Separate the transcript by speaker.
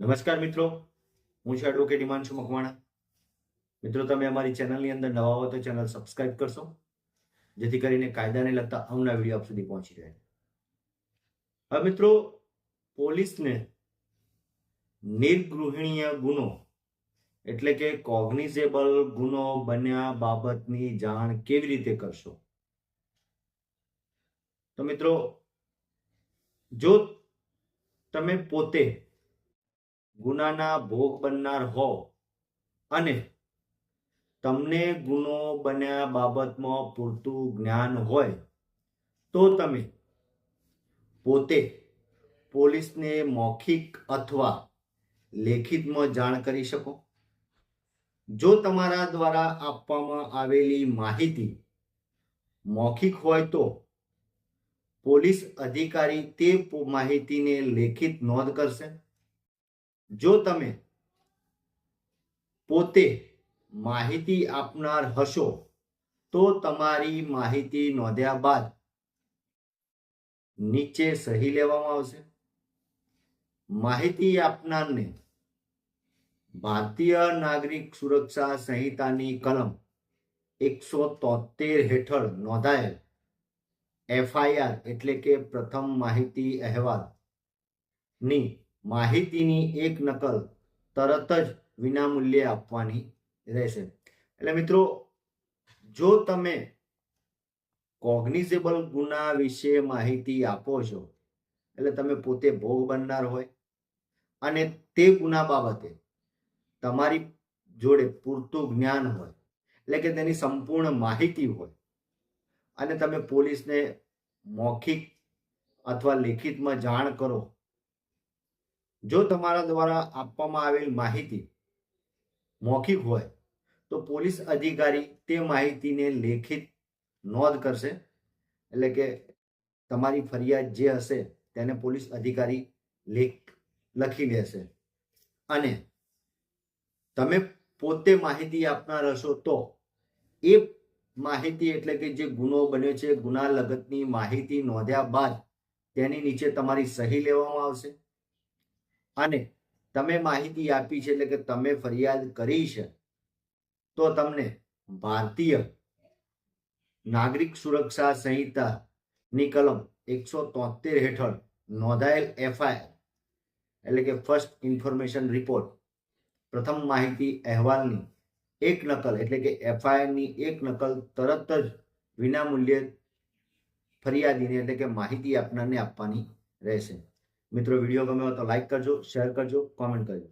Speaker 1: નમસ્કાર મિત્રો. હું છું એડવોકેટ હિમાંશુ મકવાણા. મિત્રો, તમે અમારી ચેનલની અંદર નવા હો તો ચેનલ સબસ્ક્રાઇબ કરશો. જેથી કરીને કાયદાને લગતા અવના વીડિયો આપ સુધી પહોંચી રહે. હવે મિત્રો, પોલીસને નિર્ગૃહિણીય ગુનો એટલે કે કોગ્નિઝેબલ ગુનો બન્યા બાબતની જાણ કેવી રીતે કરશો? તો મિત્રો, જો તમે પોતે ગુનાના ભોગ બનનાર હો. અને તમને ગુનો બન્યા બાબતમાં પૂરતું જ્ઞાન હોય, તો તમે પોતે પોલીસને મૌખિક અથવા લેખિતમાં જાણ કરી શકો. જો તમારા દ્વારા આપવામાં આવેલી માહિતી મૌખિક હોય તો પોલીસ અધિકારી તે માહિતીને લેખિત નોંધ કરશે. જો તમે પોતે માહિતી આપનાર હશો, તો તમારી માહિતી નોંધ્યા બાદ નીચે સહી લેવામાં આવશે. માહિતી આપનારને ભારતીય નાગરિક સુરક્ષા સંહિતાની કલમ એકસો તોતેર હેઠળ નોંધાયેલ એફઆઈઆર એટલે કે પ્રથમ માહિતી અહેવાલની માહિતીની એક નકલ તરત જ વિનામૂલ્યે આપવાની રહેશે. એટલે મિત્રો, જો તમે કોગ્નિઝેબલ ગુના વિશે માહિતી આપો છો, એટલે તમે પોતે ભોગ બનનાર હોય, અને તે ગુના બાબતે તમારી જોડે પૂરતું જ્ઞાન હોય, એટલે કે તેની સંપૂર્ણ માહિતી હોય, અને તમે પોલીસને મૌખિક અથવા લેખિતમાં જાણ કરો જો તમારા દ્વારા આપવામાં આવેલ માહિતી મૌખિક હોય, તો પોલીસ અધિકારી તે માહિતીને લેખિત નોંધ કરશે. એટલે કે તમારી ફરિયાદ જે હશે, તેને પોલીસ અધિકારી લેખ, લખી લેશે. અને તમે પોતે માહિતી આપનાર હશો તો એ માહિતી એટલે કે જે ગુનો બન્યો છે, ગુના લગતની માહિતી નોંધ્યા બાદ તેની નીચે તમારી સહી લેવામાં આવશે. અને તમે માહિતી આપી છે એટલે કે તમે ફરિયાદ કરી છે, તો તમને ભારતીય નાગરિક સુરક્ષા સંહિતાની કલમ એકસો તોતેર હેઠળ નોંધાયેલ એફઆઈઆર એટલે કે ફર્સ્ટ ઇન્ફોર્મેશન રિપોર્ટ, પ્રથમ માહિતી અહેવાલની એક નકલ એટલે કે એફઆઈઆરની એક નકલ તરત જ વિનામૂલ્યે ફરિયાદીને એટલે કે માહિતી આપનારને આપવાની રહેશે. મિત્રો વીડિયો ગમ્યો તો લાઈક કરજો શેર કરજો કોમેન્ટ કરજો.